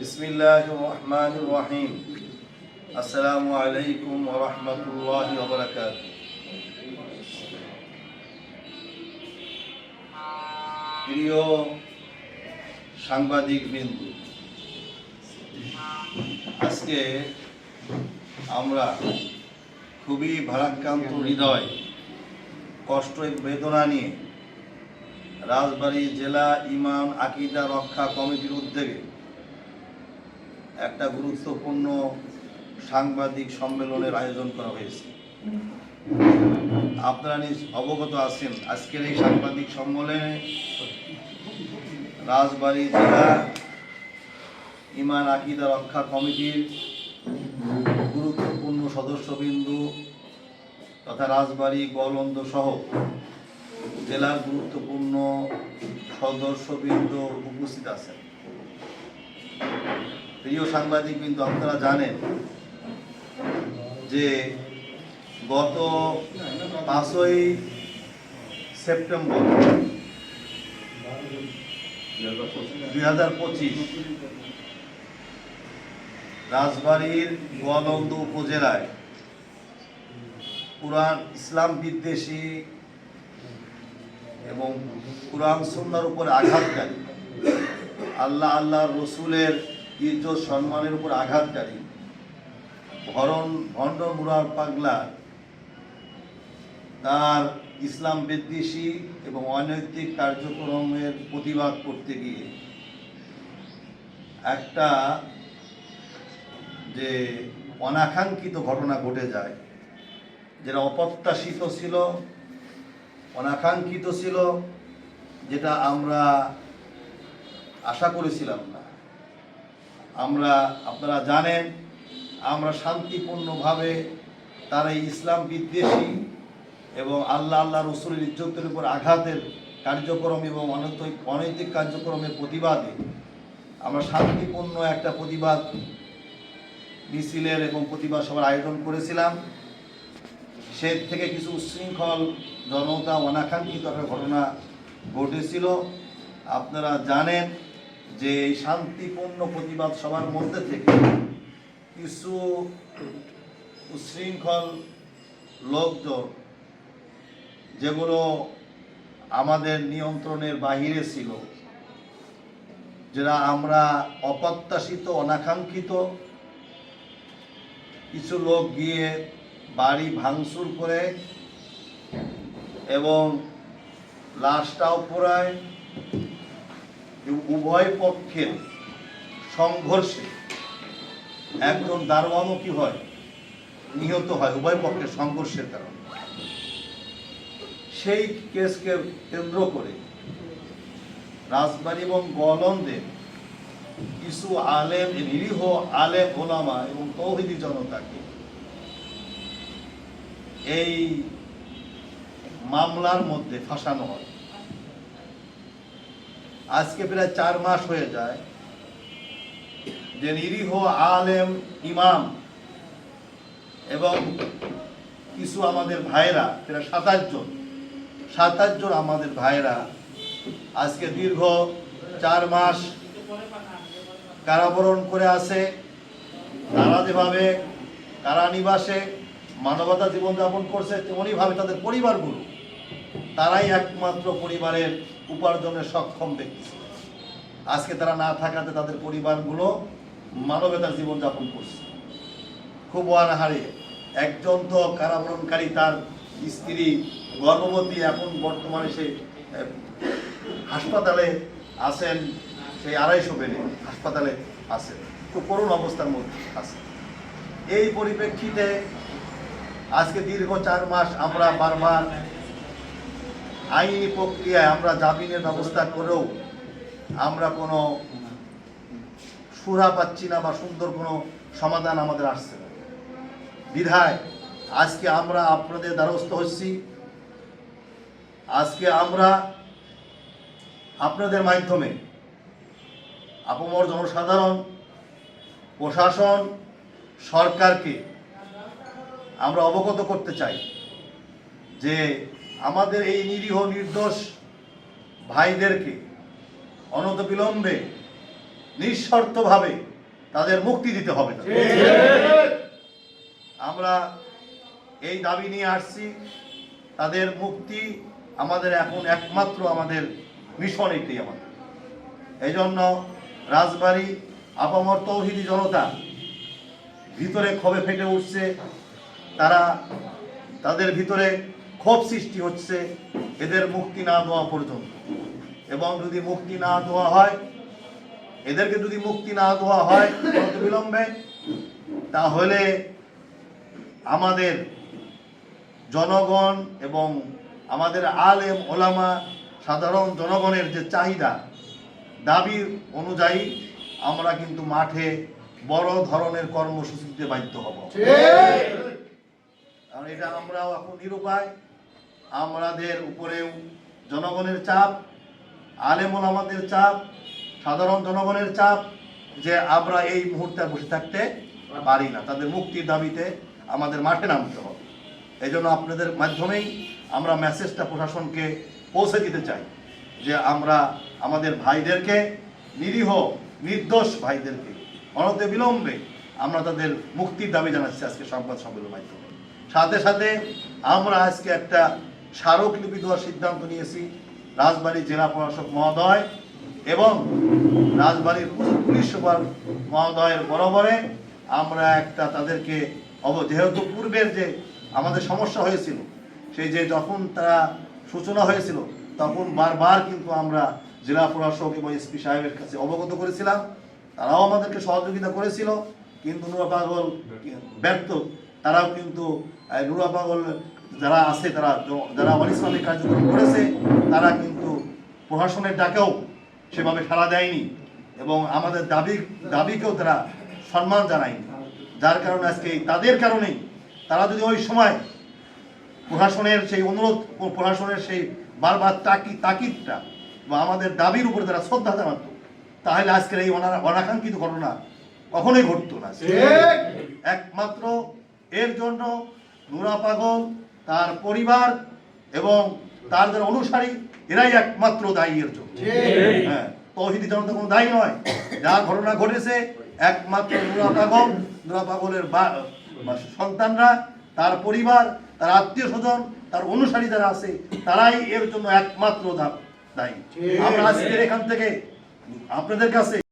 বিসমিল্লাহ রহমান রহিম আসসালামু আলাইকুম রহমতুল্লাহ ওবরাকাত। প্রিয় সাংবাদিক বিন্দু আজকে আমরা খুবই ভারাক্রান্ত হৃদয়, কষ্ট বেদনা নিয়ে রাজবাড়ী জেলা ইমাম আকিদা রক্ষা কমিটির উদ্যোগে একটা গুরুত্বপূর্ণ সাংবাদিক সম্মেলনের আয়োজন করা হয়েছে। আপনারা নিজ অবগত আছেন, আজকের এই সাংবাদিক সম্মেলনে রাজবাড়ী জেলা ইমান আকিদা রক্ষা কমিটির গুরুত্বপূর্ণ সদস্যবিন্দু তথা রাজবাড়ী গলন্দ সহ জেলার গুরুত্বপূর্ণ সদস্যবৃন্দ উপস্থিত আছেন। প্রিয় সাংবাদিক কিন্তু আপনারা জানেন যে গত পাঁচই সেপ্টেম্বর দুই হাজার পঁচিশ রাজবাড়ির গোয়ালন্দ উপজেলায় কোরআন, ইসলাম বিদ্বেষী এবং কোরআন সুন্নার উপর আঘাতকারী আল্লাহ আল্লাহ রসুলের ইজ্জত সম্মানের উপর আঘাতকারী। ভরণ ভণ্ড মুরার পাগলা, তার ইসলাম বিদ্বেষী এবং অনৈতিক কার্যক্রমের প্রতিবাদ করতে গিয়ে। একটা যে অনাকাঙ্ক্ষিত ঘটনা ঘটে যায়, যেটা অপ্রত্যাশিত ছিল, অনাকাঙ্ক্ষিত ছিল, যেটা আমরা আশা করেছিলাম না। আমরা, আপনারা জানেন, আমরা শান্তিপূর্ণভাবে তার এই ইসলাম বিদ্বেষী এবং আল্লাহ আল্লাহ রসুলের ইজ্জতের উপর আঘাতের কার্যক্রম এবং অনৈতিক অনৈতিক কার্যক্রমের প্রতিবাদে আমরা শান্তিপূর্ণ একটা প্রতিবাদ মিছিলের এবং প্রতিবাদ সভার আয়োজন করেছিলাম। সে থেকে কিছু উচ্ছৃঙ্খল, জনতা অনাকাঙ্ক্ষিত একটা ঘটনা ঘটেছিল। আপনারা জানেন যে এই শান্তিপূর্ণ প্রতিবাদ সবার মধ্যে থেকে কিছু উচ্ছৃঙ্খল লোকজন, যেগুলো আমাদের নিয়ন্ত্রণের বাহিরে ছিল যেটা আমরা অপ্রত্যাশিত, অনাকাঙ্ক্ষিত কিছু লোক গিয়ে বাড়ি ভাঙচুর করে এবং লাশটাও পোড়ায় উভয় পক্ষের সংঘর্ষে একজন দারোয়ানও কি হয়? নিহত হয়, উভয় পক্ষের সংঘর্ষের কারণে। সেই কেসকে কেন্দ্র করে রাজবাড়ী এবং গলন্দে কিছু আলেম, নিরীহ আলেম ওলামা এবং তৌহিদি জনতাকে এই মামলার মধ্যে ফাঁসানো হয়। আজকে প্রায় চার মাস হয়ে যায় যে নিরীহ আলেম ইমাম এবং কিছু আমাদের ভাইরা প্রায় সাতাশ জন সাতাশ জন আমাদের ভাইরা আজকে দীর্ঘ চার মাস কারাবরণ করে আছে। তারা যেভাবে কারানিবাসে মানবতা জীবনযাপন করছে তেমনইভাবে তাদের পরিবারগুলো তারাই একমাত্র পরিবারের উপার্জনের সক্ষম ব্যক্তি আজকে তারা না থাকাতে তাদের পরিবারগুলো মানবতার জীবনযাপন করছে। খুব অনাহারে একজন তো কারাবরণকারী তার স্ত্রী গর্ভবতী এখন বর্তমানে সে হাসপাতালে আছেন সেই আড়াইশো বেডে হাসপাতালে আছেন খুব করুণ অবস্থার মধ্যে আছে। এই পরিপ্রেক্ষিতে আজকে দীর্ঘ চার মাস আমরা বারবার আইনি প্রক্রিয়ায় আমরা জামিনের ব্যবস্থা করেও আমরা কোনো সুরা পাচ্ছি না বা সুন্দর কোনো সমাধান আমাদের আসছে না। বিধায় আজকে আমরা আপনাদের দ্বারস্থ হচ্ছি। আজকে আমরা আপনাদের মাধ্যমে আপমর জনসাধারণ, প্রশাসন, সরকারকে আমরা অবগত করতে চাই যে আমাদের এই নিরীহ নির্দোষ ভাইদেরকে অনতবিলম্বে নিঃশর্তভাবে তাদের মুক্তি দিতে হবে আমরা এই দাবি নিয়ে আসছি তাদের মুক্তি আমাদের এখন একমাত্র আমাদের মিশন এটাই আমাদের। এই জন্য রাজবাড়ি আপামর তৌহিদি জনতা ভিতরে ক্ষোভে ফেটে উঠছে তারা তাদের ভিতরে ক্ষোভ সৃষ্টি হচ্ছে এদের মুক্তি না দেওয়া পর্যন্ত। এবং যদি মুক্তি না দেওয়া হয় এদেরকে যদি মুক্তি না দেওয়া হয় বিলম্বে তাহলে আমাদের জনগণ এবং আমাদের আলেম ওলামা সাধারণ জনগণের যে চাহিদা দাবি অনুযায়ী আমরা কিন্তু মাঠে বড় ধরনের কর্মসূচিতে বাধ্য হব। কারণ এটা আমরাও এখন নিরুপায়। আমাদের উপরেও জনগণের চাপ, আলেমুল আমাদের চাপ, সাধারণ জনগণের চাপ যে আমরা এই মুহূর্তে বসে থাকতে পারি না। তাদের মুক্তির দাবিতে আমাদের মাঠে নামতে হবে। এই জন্য আপনাদের মাধ্যমেই আমরা মেসেজটা প্রশাসনকে পৌঁছে দিতে চাই যে আমরা আমাদের ভাইদেরকে, নিরীহ, নির্দোষ ভাইদেরকে অনতে বিলম্বে আমরা তাদের মুক্তির দাবি জানাচ্ছি আজকে সংবাদ সম্মেলনের মাধ্যমে। সাথে সাথে আমরা আজকে একটা স্মারকলিপি দেওয়ার সিদ্ধান্ত নিয়েছি। রাজবাড়ী জেলা প্রশাসক মহোদয় এবং রাজবাড়ির পুলিশ সুপার মহোদয়ের বরাবরে আমরা একটা তাদেরকে অব, যেহেতু পূর্বের যে আমাদের সমস্যা হয়েছিল, সেই যে যখন তারা সূচনা হয়েছিল, তখন বারবার কিন্তু আমরা জেলা প্রশাসক এবং এসপি সাহেবের কাছে অবগত করেছিলাম। তারাও আমাদেরকে সহযোগিতা করেছিল, কিন্তু নুরা পাগল ব্যর্থ তারাও কিন্তু নুরা পাগল যারা আছে তারা যারা অনিসলামিক কার্যক্রম করেছে তারা কিন্তু প্রশাসনের ডাকেও সেভাবে সাড়া দেয়নি এবং আমাদের দাবি দাবিকেও তারা সম্মান জানায়নি। যার কারণে আজকে তাদের কারণেই তারা যদি ওই সময় প্রশাসনের সেই অনুরোধ প্রশাসনের সেই বারবার তাকি তাকিদটা বা আমাদের দাবির উপরে তারা শ্রদ্ধা জানাতো তাহলে আজকের এই অনা- অনাকাঙ্ক্ষিত ঘটনা কখনোই ঘটতো না। একমাত্র এর জন্য নুরা পাগল তার পরিবার এবং তাদের অনুসারী এরাই একমাত্র দায়ী এর জন্য। হ্যাঁ তৌহিদি জনতা কোনো দায়ী নয়। যা ঘটনা ঘটেছে একমাত্র নুরা পাগল নুরা পাগলের সন্তানরা তার পরিবার তার আত্মীয় স্বজন তার অনুসারী যারা আছে তারাই এর জন্য একমাত্র দায়ী। আমরা আজকের এখান থেকে আপনাদের কাছে